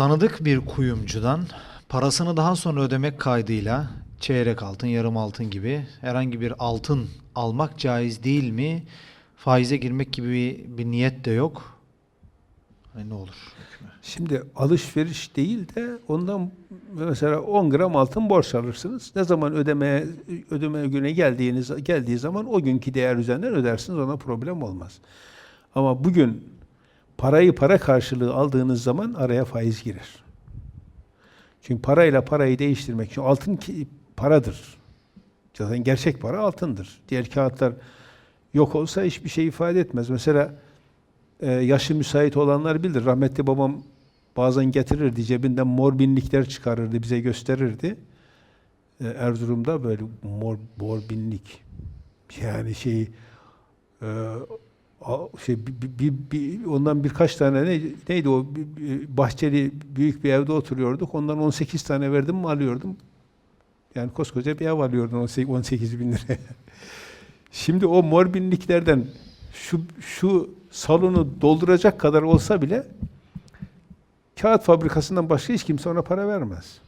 Tanıdık bir kuyumcudan parasını daha sonra ödemek kaydıyla çeyrek altın, yarım altın gibi herhangi bir altın almak caiz değil mi? Faize girmek gibi bir, bir niyet de yok. Hani ne olur? Şimdi alışveriş değil de ondan mesela 10 gram altın borç alırsınız. Ne zaman ödemeye ödeme güne geldiğiniz geldiği zaman o günkü değer üzerinden ödersiniz. Ona problem olmaz. Ama bugün parayı para karşılığı aldığınız zaman araya faiz girer. Çünkü parayla parayı değiştirmek için altın paradır. Zaten gerçek para altındır. Diğer kağıtlar yok olsa hiçbir şey ifade etmez. Mesela e, yaşı müsait olanlar bilir. Rahmetli babam bazen getirirdi cebinden mor binlikler çıkarırdı bize gösterirdi. E, Erzurum'da böyle mor, mor binlik yani şey e, şey bir, bir, bir- ondan birkaç tane ne, neydi o bahçeli büyük bir evde oturuyorduk. Ondan 18 tane verdim mi alıyordum. Yani koskoca bir ev alıyordun 18, 18 bin liraya. Şimdi o mor binliklerden şu, şu salonu dolduracak kadar olsa bile kağıt fabrikasından başka hiç kimse ona para vermez.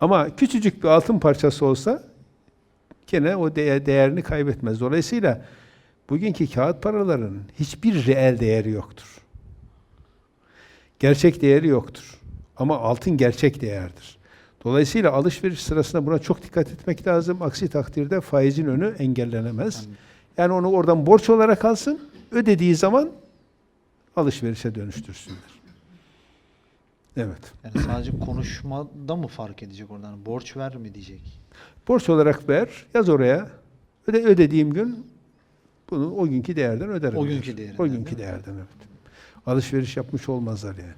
Ama küçücük bir altın parçası olsa gene o değer, değerini kaybetmez. Dolayısıyla bugünkü kağıt paraların hiçbir reel değeri yoktur. Gerçek değeri yoktur. Ama altın gerçek değerdir. Dolayısıyla alışveriş sırasında buna çok dikkat etmek lazım. Aksi takdirde faizin önü engellenemez. Yani onu oradan borç olarak alsın, ödediği zaman alışverişe dönüştürsünler. Evet. Yani sadece konuşmada mı fark edecek oradan? Borç ver mi diyecek? Borç olarak ver, yaz oraya. Öde, ödediğim gün bunu o günkü değerden öderim. O günkü değerinden, O günkü değerden evet. Alışveriş yapmış olmazlar yani.